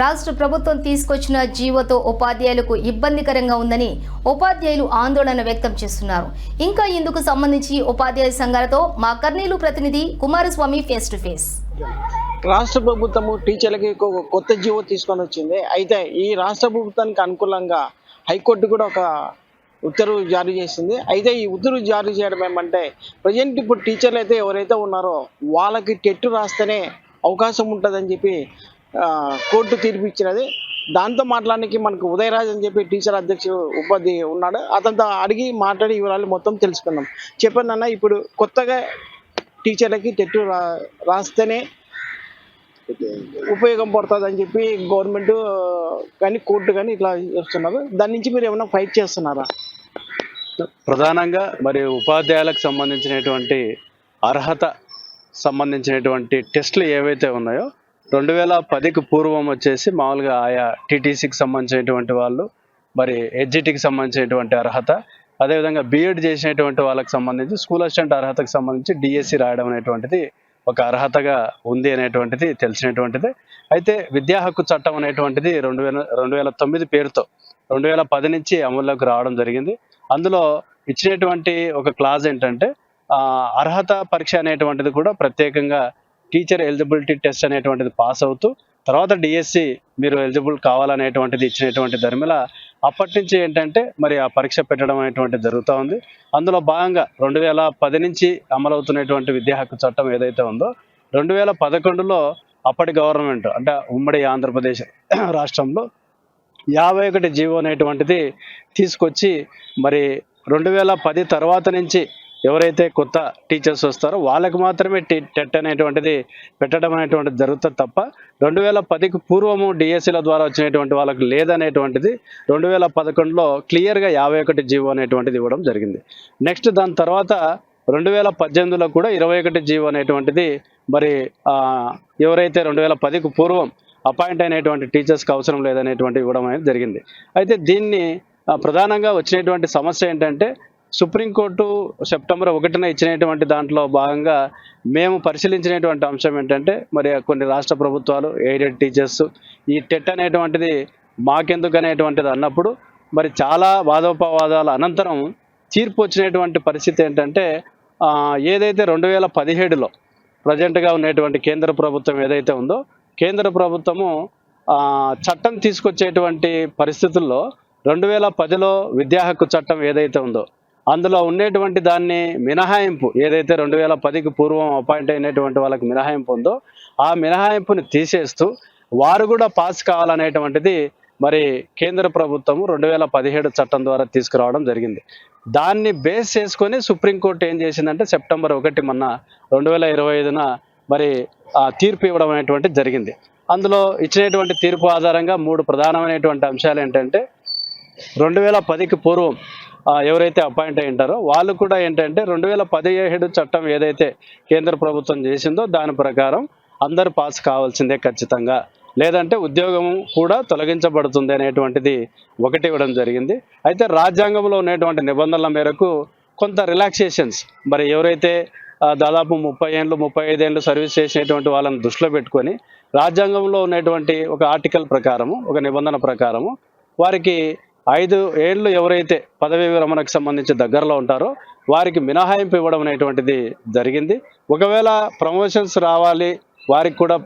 రాష్ట్ర ప్రభుత్వం తీసుకొచ్చిన జీవోతో ఉపాధ్యాయులకు ఇబ్బందికరంగా ఉందని ఉపాధ్యాయులు ఆందోళన వ్యక్తం చేస్తున్నారు. ఇంకా ఇందుకు సంబంధించి ఉపాధ్యాయ సంఘాలతో మా కర్నీలు ప్రతినిధి కుమారస్వామి ఫేస్ టు ఫేస్. రాష్ట్ర ప్రభుత్వము టీచర్లకి కొత్త జీవో తీసుకొని వచ్చింది. అయితే ఈ రాష్ట్ర ప్రభుత్వానికి అనుకూలంగా హైకోర్టు కూడా ఒక ఉత్తర్వు జారీ చేసింది. అయితే ఈ ఉత్తర్వు జారీ చేయడం ఏమంటే ప్రజెంట్ ఇప్పుడు టీచర్లు అయితే ఎవరైతే ఉన్నారో వాళ్ళకి టెట్టు రాస్తేనే అవకాశం ఉంటుందని చెప్పి కోర్టు తీర్పు ఇచ్చినది. దాంతో మాట్లాడడానికి మనకు ఉదయరాజ్ అని చెప్పి టీచర్ అధ్యక్షుడు ఉపాధి ఉన్నాడు. అతనితో అడిగి మాట్లాడి వివరాలు మొత్తం తెలుసుకుందాం. చెప్పండి అన్న ఇప్పుడు కొత్తగా టీచర్లకి టెట్టు రాస్తేనే ఉపయోగం పడుతుంది అని చెప్పి గవర్నమెంట్ కానీ కోర్టు కానీ ఇట్లా చేస్తున్నారు. దాని నుంచి మీరు ఏమైనా ఫైట్ చేస్తున్నారా? ప్రధానంగా మరి ఉపాధ్యాయులకు సంబంధించినటువంటి అర్హత సంబంధించినటువంటి టెస్టులు ఏవైతే ఉన్నాయో రెండు వేల పదికి పూర్వం వచ్చేసి మామూలుగా ఆయా టీటీసీకి సంబంధించినటువంటి వాళ్ళు మరి హెచ్జిటికి సంబంధించినటువంటి అర్హత అదేవిధంగా బీఎడ్ చేసినటువంటి వాళ్ళకి సంబంధించి స్కూల్ అసిస్టెంట్ అర్హతకు సంబంధించి డిఎస్సి రాయడం అనేటువంటిది ఒక అర్హతగా ఉంది అనేటువంటిది తెలిసినటువంటిది. అయితే విద్యా హక్కు చట్టం అనేటువంటిది రెండు వేల రెండు వేల తొమ్మిది పేరుతో రెండు వేల పది నుంచి అమల్లోకి రావడం జరిగింది. అందులో ఇచ్చినటువంటి ఒక క్లాజ్ ఏంటంటే అర్హత పరీక్ష అనేటువంటిది కూడా ప్రత్యేకంగా టీచర్ ఎలిజిబిలిటీ టెస్ట్ అనేటువంటిది పాస్ అవుతూ తర్వాత డిఎస్సి మీరు ఎలిజిబుల్ కావాలనేటువంటిది ఇచ్చినటువంటి ధర్మిల అప్పటి నుంచి ఏంటంటే మరి ఆ పరీక్ష పెట్టడం అనేటువంటిది జరుగుతూ ఉంది. అందులో భాగంగా రెండు వేల పది నుంచి అమలవుతున్నటువంటి విద్యా హక్కు చట్టం ఏదైతే ఉందో రెండు వేల పదకొండులో అప్పటి గవర్నమెంట్ అంటే ఉమ్మడి ఆంధ్రప్రదేశ్ రాష్ట్రంలో యాభై ఒకటి జీవో అనేటువంటిది తీసుకొచ్చి మరి రెండు వేల పది తర్వాత నుంచి ఎవరైతే కొత్త టీచర్స్ వస్తారో వాళ్ళకి మాత్రమే టెట్ అనేటువంటిది పెట్టడం అనేటువంటిది జరుగుతుంది తప్ప రెండు వేల పదికి పూర్వము డిఎస్సీల ద్వారా వచ్చినటువంటి వాళ్ళకి లేదనేటువంటిది రెండు వేల పదకొండులో క్లియర్గా యాభై ఒకటి జీవో అనేటువంటిది ఇవ్వడం జరిగింది. నెక్స్ట్ దాని తర్వాత రెండు వేల పద్దెనిమిదిలో కూడా ఇరవై ఒకటి జీవో అనేటువంటిది మరి ఎవరైతే రెండు వేల పదికి పూర్వం అపాయింట్ అయినటువంటి టీచర్స్కి అవసరం లేదనేటువంటి ఇవ్వడం అనేది జరిగింది. అయితే దీన్ని ప్రధానంగా వచ్చినటువంటి సమస్య ఏంటంటే సుప్రీంకోర్టు సెప్టెంబర్ ఒకటిన ఇచ్చినటువంటి దాంట్లో భాగంగా మేము పరిశీలించినటువంటి అంశం ఏంటంటే మరి కొన్ని రాష్ట్ర ప్రభుత్వాలు ఎయిడెడ్ టీచర్స్ ఈ టెట్ అనేటువంటిది మాకెందుకు అనేటువంటిది అన్నప్పుడు మరి చాలా వాదోపవాదాల అనంతరం తీర్పు వచ్చినటువంటి పరిస్థితి ఏంటంటే ఏదైతే రెండు వేల పదిహేడులో ప్రజెంట్గా ఉన్నటువంటి కేంద్ర ప్రభుత్వం ఏదైతే ఉందో కేంద్ర ప్రభుత్వము చట్టం తీసుకొచ్చేటువంటి పరిస్థితుల్లో రెండు వేల పదిలో విద్యా హక్కు చట్టం ఏదైతే ఉందో అందులో ఉండేటువంటి దాన్ని మినహాయింపు ఏదైతే రెండు వేల పదికి పూర్వం అపాయింట్ అయినటువంటి వాళ్ళకి మినహాయింపు ఉందో ఆ మినహాయింపుని తీసేస్తూ వారు కూడా పాస్ కావాలనేటువంటిది మరి కేంద్ర ప్రభుత్వము రెండు వేల పదిహేడు చట్టం ద్వారా తీసుకురావడం జరిగింది. దాన్ని బేస్ చేసుకొని సుప్రీంకోర్టు ఏం చేసిందంటే సెప్టెంబర్ ఒకటి మొన్న రెండు వేల ఇరవై ఐదున మరి ఆ తీర్పు ఇవ్వడం అనేటువంటిది జరిగింది. అందులో ఇచ్చినటువంటి తీర్పు ఆధారంగా మూడు ప్రధానమైనటువంటి అంశాలు ఏంటంటే రెండు వేల పదికి పూర్వం ఎవరైతే అపాయింట్ అయి ఉంటారో వాళ్ళు కూడా ఏంటంటే రెండు వేల పదిహేడు చట్టం ఏదైతే కేంద్ర ప్రభుత్వం చేసిందో దాని ప్రకారం అందరు పాస్ కావాల్సిందే ఖచ్చితంగా. లేదంటే ఉద్యోగం కూడా తొలగించబడుతుంది అనేటువంటిది ఒకటి ఇవ్వడం జరిగింది. అయితే రాజ్యాంగంలో ఉన్నటువంటి నిబంధనల మేరకు కొంత రిలాక్సేషన్స్ మరి ఎవరైతే దాదాపు ముప్పై ఏళ్ళు ముప్పై ఐదేళ్ళు సర్వీస్ చేసినటువంటి వాళ్ళని దృష్టిలో పెట్టుకొని రాజ్యాంగంలో ఉన్నటువంటి ఒక ఆర్టికల్ ప్రకారము ఒక నిబంధన ప్రకారము వారికి ఐదు ఏళ్ళు ఎవరైతే పదవీ విరమణకు సంబంధించి దగ్గరలో ఉంటారో వారికి మినహాయింపు ఇవ్వడం అనేటువంటిది జరిగింది. ఒకవేళ ప్రమోషన్స్ రావాలి వారికి కూడా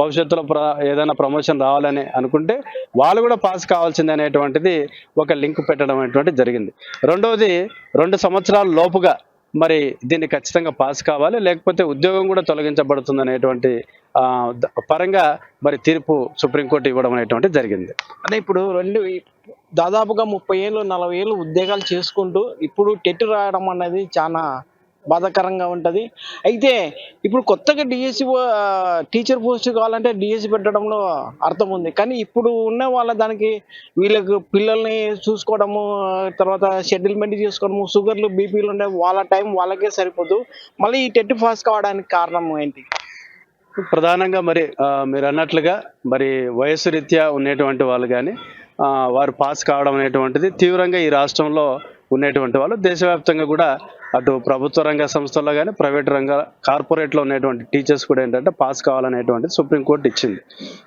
భవిష్యత్తులో ప్ర ఏదైనా ప్రమోషన్ రావాలని అనుకుంటే వాళ్ళు కూడా పాస్ కావాల్సింది అనేటువంటిది ఒక లింక్ పెట్టడం అనేటువంటిది జరిగింది. రెండవది రెండు సంవత్సరాల లోపుగా మరి దీన్ని ఖచ్చితంగా పాస్ కావాలి లేకపోతే ఉద్యోగం కూడా తొలగించబడుతుంది అనేటువంటి పరంగా మరి తీర్పు సుప్రీంకోర్టు ఇవ్వడం అనేటువంటి జరిగింది. అంటే ఇప్పుడు రెండు దాదాపుగా ముప్పై ఏళ్ళు నలభై ఏళ్ళు ఉద్యోగాలు చేసుకుంటూ ఇప్పుడు టెట్ రాయడం అనేది చాలా బాధాకరంగా ఉంటుంది. అయితే ఇప్పుడు కొత్తగా డిఎస్సి టీచర్ పోస్ట్ కావాలంటే డిఎస్సి పెట్టడంలో అర్థం ఉంది. కానీ ఇప్పుడు ఉన్న వాళ్ళ దానికి వీళ్ళకు పిల్లల్ని చూసుకోవడము తర్వాత షెడ్యూల్మెంట్ చేసుకోవడము షుగర్లు బీపీలు ఉండే వాళ్ళ టైం వాళ్ళకే సరిపోదు. మళ్ళీ ఈ టెట్ పాస్ కావడానికి కారణం ఏంటి? ప్రధానంగా మరి మీరు అన్నట్లుగా మరి వయసు రీత్యా ఉన్నటువంటి వాళ్ళు కానీ వారు పాస్ కావడం అనేటువంటిది తీవ్రంగా ఈ రాష్ట్రంలో ఉన్నటువంటి వాళ్ళు దేశవ్యాప్తంగా కూడా అటు ప్రభుత్వ రంగ సంస్థల్లో కానీ ప్రైవేట్ రంగ కార్పొరేట్లో ఉన్నటువంటి టీచర్స్ కూడా ఏంటంటే పాస్ కావాలనేటువంటి సుప్రీంకోర్టు ఇచ్చింది.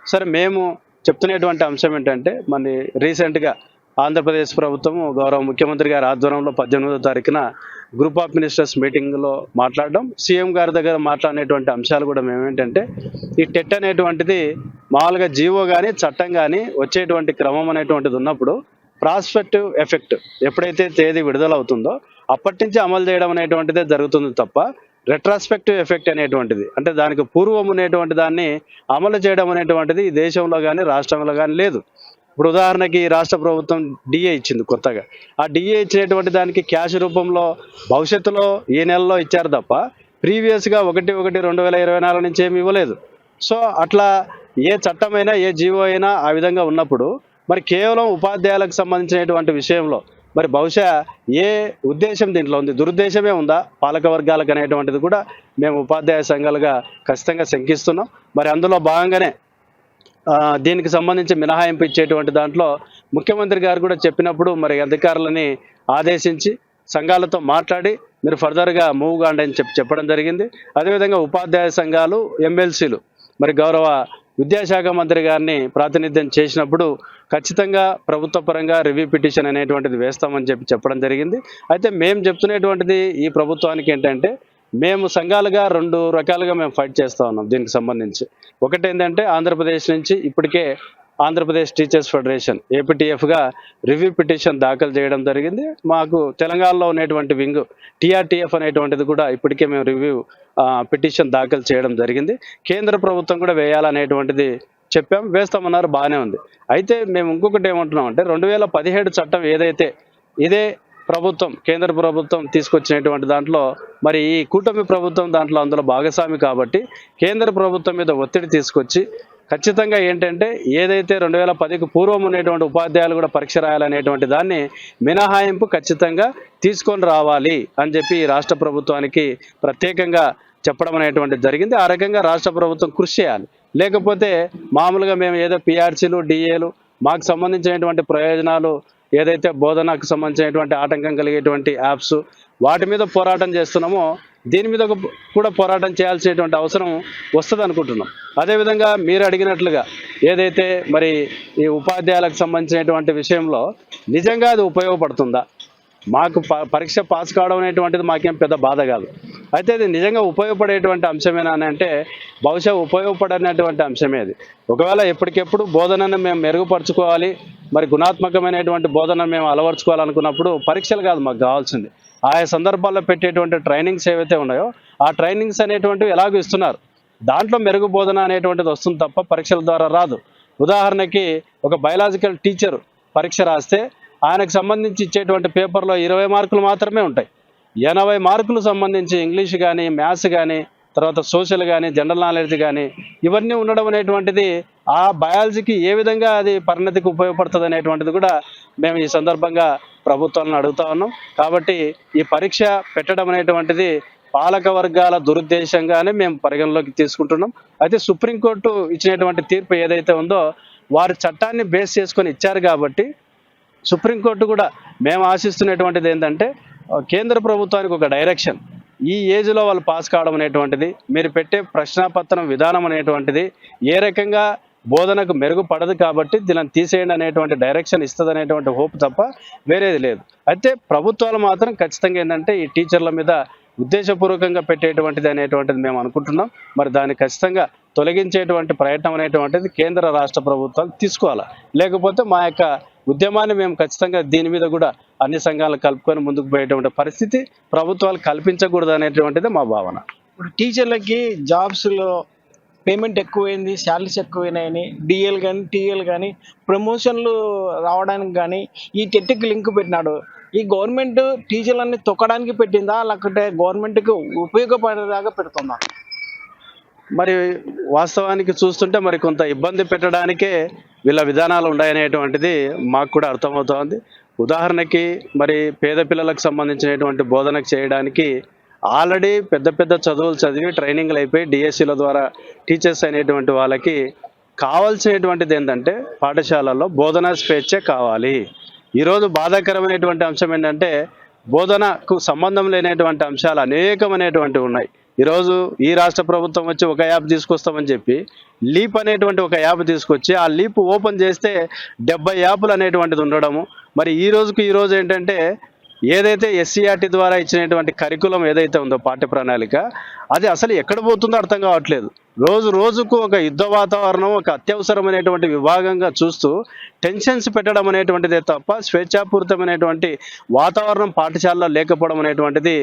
సరే మేము చెప్తున్నటువంటి అంశం ఏంటంటే మన రీసెంట్గా ఆంధ్రప్రదేశ్ ప్రభుత్వం గౌరవ ముఖ్యమంత్రి గారి ఆధ్వర్యంలో పద్దెనిమిదో తారీఖున గ్రూప్ ఆఫ్ మినిస్టర్స్ మీటింగ్లో మాట్లాడడం సీఎం గారి దగ్గర మాట్లాడినటువంటి అంశాలు కూడా మేమేంటంటే ఈ టెట్ అనేటువంటిది మామూలుగా జీవో కానీ చట్టం కానీ వచ్చేటువంటి క్రమం అనేటువంటిది ఉన్నప్పుడు ప్రాస్పెక్టివ్ ఎఫెక్ట్ ఎప్పుడైతే తేదీ విడుదల అవుతుందో అప్పటి నుంచి అమలు చేయడం అనేటువంటిదే జరుగుతుంది తప్ప రెట్రాస్పెక్టివ్ ఎఫెక్ట్ అనేటువంటిది. అంటే దానికి పూర్వం అనేటువంటి దాన్ని అమలు చేయడం అనేటువంటిది ఈ దేశంలో కానీ రాష్ట్రంలో కానీ లేదు. ఇప్పుడు ఉదాహరణకి ఈ రాష్ట్ర ప్రభుత్వం డిఏ ఇచ్చింది కొత్తగా. ఆ డిఏ ఇచ్చినటువంటి దానికి క్యాష్ రూపంలో భవిష్యత్తులో ఈ నెలలో ఇచ్చారు తప్ప ప్రీవియస్గా ఒకటి ఒకటి రెండు వేల ఇరవై నాలుగు నుంచి ఏమి ఇవ్వలేదు. సో అట్లా ఏ చట్టమైనా ఏ జీవో అయినా ఆ విధంగా ఉన్నప్పుడు మరి కేవలం ఉపాధ్యాయులకు సంబంధించినటువంటి విషయంలో మరి బహుశా ఏ ఉద్దేశం దీంట్లో ఉంది? దురుద్దేశమే ఉందా? పాలక వర్గాలకు అనేటువంటిది కూడా మేము ఉపాధ్యాయ సంఘాలుగా ఖచ్చితంగా శంకిస్తున్నాం. మరి అందులో భాగంగానే దీనికి సంబంధించి మినహాయింపు ఇచ్చేటువంటి దాంట్లో ముఖ్యమంత్రి గారు కూడా చెప్పినప్పుడు మరి అధికారులని ఆదేశించి సంఘాలతో మాట్లాడి మీరు ఫర్దర్గా మూవ్ కాండి అని చెప్పి చెప్పడం జరిగింది. అదేవిధంగా ఉపాధ్యాయ సంఘాలు ఎమ్మెల్సీలు మరి గౌరవ విద్యాశాఖ మంత్రి గారిని ప్రాతినిధ్యం చేసినప్పుడు ఖచ్చితంగా ప్రభుత్వ పరంగా రివ్యూ పిటిషన్ అనేటువంటిది వేస్తామని చెప్పి చెప్పడం జరిగింది. అయితే మేము చెప్తున్నటువంటిది ఈ ప్రభుత్వానికి ఏంటంటే మేము సంఘాలుగా రెండు రకాలుగా మేము ఫైట్ చేస్తూ ఉన్నాం దీనికి సంబంధించి. ఒకటి ఏంటంటే ఆంధ్రప్రదేశ్ నుంచి ఇప్పటికే ఆంధ్రప్రదేశ్ టీచర్స్ ఫెడరేషన్ ఏపీటీఎఫ్గా రివ్యూ పిటిషన్ దాఖలు చేయడం జరిగింది. మాకు తెలంగాణలో ఉన్నటువంటి వింగ్ టీఆర్టీఎఫ్ అనేటువంటిది కూడా ఇప్పటికే మేము రివ్యూ పిటిషన్ దాఖలు చేయడం జరిగింది. కేంద్ర ప్రభుత్వం కూడా వేయాలనేటువంటిది చెప్పాం. వేస్తామన్నారు బాగానే ఉంది. అయితే మేము ఇంకొకటి ఏమంటున్నాం అంటే రెండు వేల పదిహేడు చట్టం ఏదైతే ఇదే ప్రభుత్వం కేంద్ర ప్రభుత్వం తీసుకొచ్చినటువంటి దాంట్లో మరి ఈ కూటమి ప్రభుత్వం దాంట్లో అందులో భాగస్వామి కాబట్టి కేంద్ర ప్రభుత్వం మీద ఒత్తిడి తీసుకొచ్చి ఖచ్చితంగా ఏంటంటే ఏదైతే రెండు వేల పదికి పూర్వం ఉన్నటువంటి ఉపాధ్యాయులు కూడా పరీక్ష రాయాలనేటువంటి దాన్ని మినహాయింపు ఖచ్చితంగా తీసుకొని రావాలి అని చెప్పి రాష్ట్ర ప్రభుత్వానికి ప్రత్యేకంగా చెప్పడం అనేటువంటిది జరిగింది. ఆ రకంగా రాష్ట్ర ప్రభుత్వం కృషి చేయాలి. లేకపోతే మామూలుగా మేము ఏదో పిఆర్సీలు డిఏలు మాకు సంబంధించినటువంటి ప్రయోజనాలు ఏదైతే బోధనకు సంబంధించినటువంటి ఆటంకం కలిగేటువంటి యాప్స్ వాటి మీద పోరాటం చేస్తున్నామో దీని మీద ఒక- కూడా పోరాటం చేయాల్సినటువంటి అవసరం వస్తుంది అనుకుంటున్నాం అదేవిధంగా మీరు అడిగినట్లుగా ఏదైతే మరి ఈ ఉపాధ్యాయులకు సంబంధించినటువంటి విషయంలో నిజంగా అది ఉపయోగపడుతుందా? మాకు ప- పరీక్ష పాస్ కావడం అనేటువంటిది మాకేం పెద్ద బాధ కాదు. అయితే ఇది నిజంగా ఉపయోగపడేటువంటి అంశమేనా అని అంటే బహుశా ఉపయోగపడనటువంటి అంశమే అది. ఒకవేళ ఎప్పటికెప్పుడు బోధనను మేము మెరుగుపరుచుకోవాలి మరి గుణాత్మకమైనటువంటి బోధన మేము అలవర్చుకోవాలనుకున్నప్పుడు పరీక్షలు కాదు మాకు కావాల్సింది. ఆయా సందర్భాల్లో పెట్టేటువంటి ట్రైనింగ్స్ ఏవైతే ఉన్నాయో ఆ ట్రైనింగ్స్ అనేటువంటివి ఎలాగో ఇస్తున్నారు. దాంట్లో మెరుగు బోధన అనేటువంటిది వస్తుంది తప్ప పరీక్షల ద్వారా రాదు. ఉదాహరణకి ఒక బయలాజికల్ టీచర్ పరీక్ష రాస్తే ఆయనకు సంబంధించి ఇచ్చేటువంటి పేపర్లో ఇరవై మార్కులు మాత్రమే ఉంటాయి. ఎనభై మార్కులు సంబంధించి ఇంగ్లీష్ కానీ మ్యాథ్స్ కానీ తర్వాత సోషల్ కానీ జనరల్ నాలెడ్జ్ కానీ ఇవన్నీ ఉండడం అనేటువంటిది ఆ బయాలజీకి ఏ విధంగా అది పరిణతికి ఉపయోగపడుతుంది అనేటువంటిది కూడా మేము ఈ సందర్భంగా ప్రభుత్వాలను అడుగుతా ఉన్నాం. కాబట్టి ఈ పరీక్ష పెట్టడం అనేటువంటిది పాలక వర్గాల దురుద్దేశంగానే మేము పరిగణలోకి తీసుకుంటున్నాం. అయితే సుప్రీంకోర్టు ఇచ్చినటువంటి తీర్పు ఏదైతే ఉందో వారి చట్టాన్ని బేస్ చేసుకొని ఇచ్చారు కాబట్టి సుప్రీంకోర్టు కూడా మేము ఆశిస్తున్నటువంటిది ఏంటంటే కేంద్ర ప్రభుత్వానికి ఒక డైరెక్షన్. ఈ ఏజ్లో వాళ్ళు పాస్ కావడం అనేటువంటిది మీరు పెట్టే ప్రశ్నాపత్రం విధానం అనేటువంటిది ఏ రకంగా బోధనకు మెరుగుపడదు కాబట్టి దీనిని తీసేయండి అనేటువంటి డైరెక్షన్ ఇస్తుంది అనేటువంటి హోప్ తప్ప వేరేది లేదు. అయితే ప్రభుత్వాలు మాత్రం ఖచ్చితంగా ఏంటంటే ఈ టీచర్ల మీద ఉద్దేశపూర్వకంగా పెట్టేటువంటిది అనేటువంటిది మేము అనుకుంటున్నాం. మరి దాన్ని ఖచ్చితంగా తొలగించేటువంటి ప్రయత్నం అనేటువంటిది కేంద్ర రాష్ట్ర ప్రభుత్వాలు తీసుకోవాలి? లేకపోతే మా యొక్క ఉద్యమాన్ని మేము ఖచ్చితంగా దీని మీద కూడా అన్ని సంఘాలను కలుపుకొని ముందుకు పోయేటువంటి పరిస్థితి ప్రభుత్వాలు కల్పించకూడదు అనేటువంటిది మా భావన. ఇప్పుడు టీచర్లకి జాబ్స్లో పేమెంట్ ఎక్కువైంది శాలరీస్ ఎక్కువైనాయని డిఎల్ కానీ టీఎల్ కానీ ప్రమోషన్లు రావడానికి కానీ ఈ టెట్కి లింక్ పెట్టినాడు. ఈ గవర్నమెంట్ టీచర్లన్నీ తొక్కడానికి పెట్టిందా? లేకపోతే గవర్నమెంట్కి ఉపయోగపడేదాకా పెడుతుందా? మరి వాస్తవానికి చూస్తుంటే మరి కొంత ఇబ్బంది పెట్టడానికే వీళ్ళ విధానాలు ఉన్నాయనేటువంటిది మాకు కూడా అర్థమవుతోంది. ఉదాహరణకి మరి పేద పిల్లలకు సంబంధించినటువంటి బోధనకు చేయడానికి ఆల్రెడీ పెద్ద పెద్ద చదువులు చదివి ట్రైనింగ్లు అయిపోయి డిఎస్సీల ద్వారా టీచర్స్ అయినటువంటి వాళ్ళకి కావాల్సినటువంటిది ఏంటంటే పాఠశాలల్లో బోధనా స్వేచ్ఛ కావాలి. ఈరోజు బాధాకరమైనటువంటి అంశం ఏంటంటే బోధనకు సంబంధం లేనటువంటి అంశాలు అనేకమైనటువంటివి ఉన్నాయి. ఈరోజు ఈ రాష్ట్ర ప్రభుత్వం వచ్చి ఒక యాప్ తీసుకొస్తామని చెప్పి లీప్ అనేటువంటి ఒక యాప్ తీసుకొచ్చి ఆ లీప్ ఓపెన్ చేస్తే డెబ్బై యాప్లు అనేటువంటిది ఉండడము. మరి ఈ రోజుకు ఈరోజు ఏంటంటే ఏదైతే ఎస్సీఆర్టీ ద్వారా ఇచ్చినటువంటి కరికులం ఏదైతే ఉందో పాఠ్య ప్రణాళిక అది అసలు ఎక్కడ పోతుందో అర్థం కావట్లేదు. రోజు రోజుకు ఒక యుద్ధ వాతావరణం ఒక అత్యవసరమైనటువంటి విభాగంగా చూస్తూ టెన్షన్స్ పెట్టడం అనేటువంటిదే తప్ప స్వేచ్ఛాపూరితమైనటువంటి వాతావరణం పాఠశాలలో లేకపోవడం అనేటువంటిది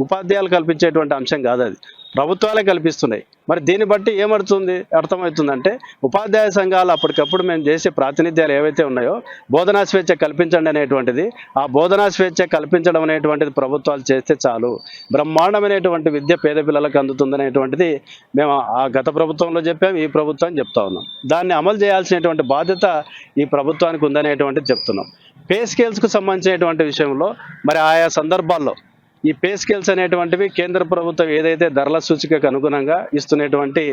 ఉపాధ్యాయులు కల్పించేటువంటి అంశం కాదు అది. ప్రభుత్వాలే కల్పిస్తున్నాయి. మరి దీన్ని బట్టి ఏమడుతుంది అర్థమవుతుందంటే ఉపాధ్యాయ సంఘాలు అప్పటికప్పుడు మేము చేసే ప్రాతినిధ్యాలు ఏవైతే ఉన్నాయో బోధనా స్వేచ్ఛ కల్పించండి అనేటువంటిది ఆ బోధనా స్వేచ్ఛ కల్పించడం అనేటువంటిది ప్రభుత్వాలు చేస్తే చాలు. బ్రహ్మాండమైనటువంటి విద్య పేద పిల్లలకు అందుతుందనేటువంటిది మేము ఆ గత ప్రభుత్వంలో చెప్పాము ఈ ప్రభుత్వం చెప్తా ఉన్నాం. దాన్ని అమలు చేయాల్సినటువంటి బాధ్యత ఈ ప్రభుత్వానికి ఉందనేటువంటిది చెప్తున్నాం. పే స్కేల్స్కు సంబంధించినటువంటి విషయంలో మరి ఆయా సందర్భాల్లో ఈ పే స్కేల్స్ అనేటువంటివి కేంద్ర ప్రభుత్వం ఏదైతే ధరల సూచికకు అనుగుణంగా ఇస్తున్నటువంటి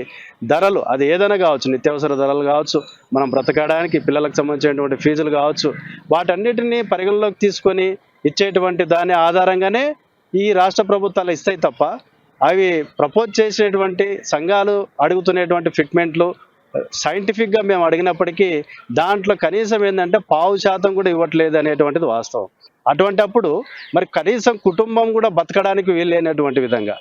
ధరలు అది ఏదైనా కావచ్చు నిత్యావసర ధరలు కావచ్చు మనం బ్రతకడానికి పిల్లలకు సంబంధించినటువంటి ఫీజులు కావచ్చు వాటన్నిటిని పరిగణలోకి తీసుకొని ఇచ్చేటువంటి దాని ఆధారంగానే ఈ రాష్ట్ర ప్రభుత్వాలు ఇస్తాయి తప్ప అవి ప్రపోజ్ చేసినటువంటి సంఘాలు అడుగుతున్నటువంటి ఫిట్మెంట్లు సైంటిఫిక్గా మేము అడిగినప్పటికీ దాంట్లో కనీసం ఏంటంటే పావు శాతం కూడా ఇవ్వట్లేదు అనేటువంటిది వాస్తవం. అటువంటి అప్పుడు మరి కనీసం కుటుంబం కూడా బతకడానికి వీల్లేనటువంటి విధంగా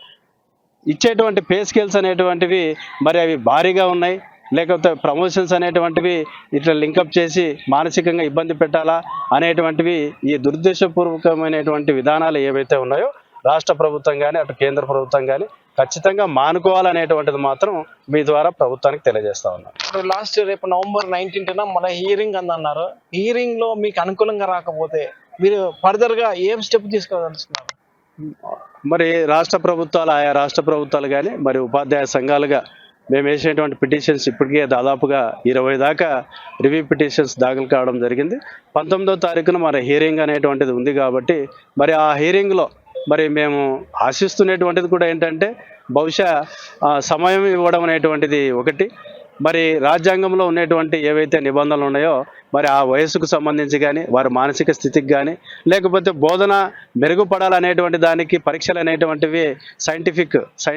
ఇచ్చేటువంటి పే స్కేల్స్ అనేటువంటివి మరి అవి భారీగా ఉన్నాయి. లేకపోతే ప్రమోషన్స్ అనేటువంటివి ఇట్లా లింకప్ చేసి మానసికంగా ఇబ్బంది పెట్టాలా అనేటువంటివి ఈ దురుద్దేశపూర్వకమైనటువంటి విధానాలు ఏవైతే ఉన్నాయో రాష్ట్ర ప్రభుత్వం కానీ అటు కేంద్ర ప్రభుత్వం కానీ ఖచ్చితంగా మానుకోవాలనేటువంటిది మాత్రం మీ ద్వారా ప్రభుత్వానికి తెలియజేస్తా ఉన్నాను ఇప్పుడు లాస్ట్ రేపు నవంబర్ నైన్టీన్త్న మన హియరింగ్ అందన్నారు. హీరింగ్లో మీకు అనుకూలంగా రాకపోతే మీరు ఫర్దర్గా ఏం స్టెప్ తీసుకోదలుచుకున్నారు మరి రాష్ట్ర ప్రభుత్వాలు ఆయా రాష్ట్ర ప్రభుత్వాలు కానీ మరి ఉపాధ్యాయ సంఘాలుగా మేము వేసినటువంటి పిటిషన్స్ ఇప్పటికే దాదాపుగా ఇరవై దాకా రివ్యూ పిటిషన్స్ దాఖలు కావడం జరిగింది. పంతొమ్మిదో తారీఖున మరి హియరింగ్ అనేటువంటిది ఉంది కాబట్టి మరి ఆ హియరింగ్లో మరి మేము ఆశిస్తున్నటువంటిది కూడా ఏంటంటే బహుశా సమయం ఇవ్వడం అనేటువంటిది ఒకటి. మరి రాజ్యాంగంలో ఉన్నటువంటి ఏవైతే నిబంధనలు ఉన్నాయో మరి ఆ వయసుకు సంబంధించి కానీ వారి మానసిక స్థితికి కానీ లేకపోతే బోధన మెరుగుపడాలనేటువంటి దానికి పరీక్షలు అనేటువంటివి సైంటిఫిక్ సై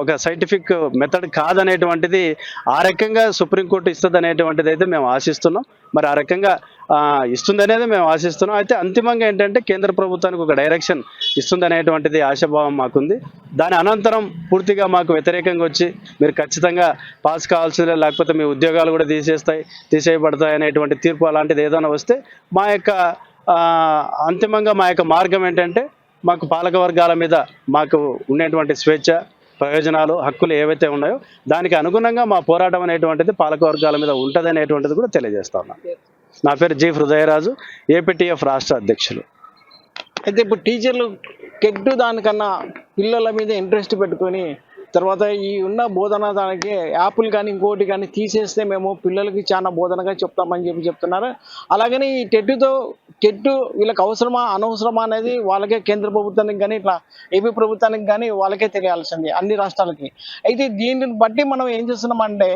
ఒక సైంటిఫిక్ మెథడ్ కాదనేటువంటిది ఆ రకంగా సుప్రీంకోర్టు ఇస్తుంది అనేటువంటిది అయితే మేము ఆశిస్తున్నాం. మరి ఆ రకంగా ఇస్తుందనేది మేము ఆశిస్తున్నాం. అయితే అంతిమంగా ఏంటంటే కేంద్ర ప్రభుత్వానికి ఒక డైరెక్షన్ ఇస్తుందనేటువంటిది ఆశాభావం మాకుంది. దాని అనంతరం పూర్తిగా మాకు వ్యతిరేకంగా వచ్చి మీరు ఖచ్చితంగా పాస్ కావాల్సిందే లేకపోతే మీ ఉద్యోగాలు కూడా తీసేస్తాయి తీసేయబడతాయి అనేటువంటి తీర్పు అలాంటిది ఏదైనా వస్తే మా యొక్క అంతిమంగా మా యొక్క మార్గం ఏంటంటే మాకు పాలక వర్గాల మీద మాకు ఉండేటువంటి స్వేచ్ఛ ప్రయోజనాలు హక్కులు ఏవైతే ఉన్నాయో దానికి అనుగుణంగా మా పోరాటం అనేటువంటిది పాలక వర్గాల మీద ఉంటుంది అనేటువంటిది కూడా తెలియజేస్తా ఉన్నాను నా పేరు జి హృదయరాజు ఏపీటీఎఫ్ రాష్ట్ర అధ్యక్షులు. అయితే ఇప్పుడు టీచర్లు కెట్టు దానికన్నా పిల్లల మీద ఇంట్రెస్ట్ పెట్టుకొని తర్వాత ఈ ఉన్న బోధన దానికి యాప్లు కానీ ఇంకోటి కానీ తీసేస్తే మేము పిల్లలకి చాలా బోధనగా చెప్తామని చెప్పి చెప్తున్నారు. అలాగని ఈ టెట్టుతో టెట్టు వీళ్ళకి అవసరమా అనవసరమా అనేది వాళ్ళకే కేంద్ర ప్రభుత్వానికి కానీ ఇట్లా ఏపీ ప్రభుత్వానికి కానీ వాళ్ళకే తెలియాల్సింది అన్ని రాష్ట్రాలకి. అయితే దీనిని బట్టి మనం ఏం చేస్తున్నామంటే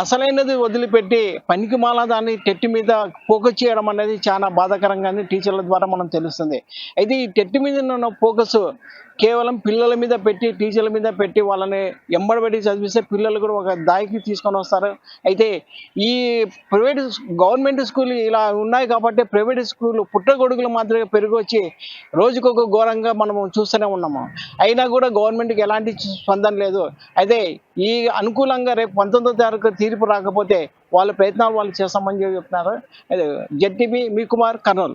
అసలైనది వదిలిపెట్టి పనికి మాల దాన్ని టెట్టి మీద ఫోకస్ చేయడం అనేది చాలా బాధాకరంగా టీచర్ల ద్వారా మనం తెలుస్తుంది. అయితే ఈ టెట్టి మీద ఉన్న ఫోకస్ కేవలం పిల్లల మీద పెట్టి టీచర్ల మీద పెట్టి వాళ్ళని ఎంబడబెట్టి చదివిస్తే పిల్లలు కూడా ఒక దాయికి తీసుకొని వస్తారు. అయితే ఈ ప్రైవేట్ గవర్నమెంట్ స్కూల్ ఇలా ఉన్నాయి కాబట్టి ప్రైవేట్ స్కూల్ పుట్టగొడుగులు మాత్రమే పెరిగొచ్చి రోజుకొక ఘోరంగా మనము చూస్తూనే ఉన్నాము. అయినా కూడా గవర్నమెంట్కి ఎలాంటి స్పందన లేదు. అయితే ఈ అనుకూలంగా రేపు పంతొమ్మిదో తారీఖు తీర్పు రాకపోతే వాళ్ళ ప్రయత్నాలు వాళ్ళు చేస్తామని చెప్పి చెప్తున్నారు. జెడ్టీబీ మీ కుమార్ కర్నూలు.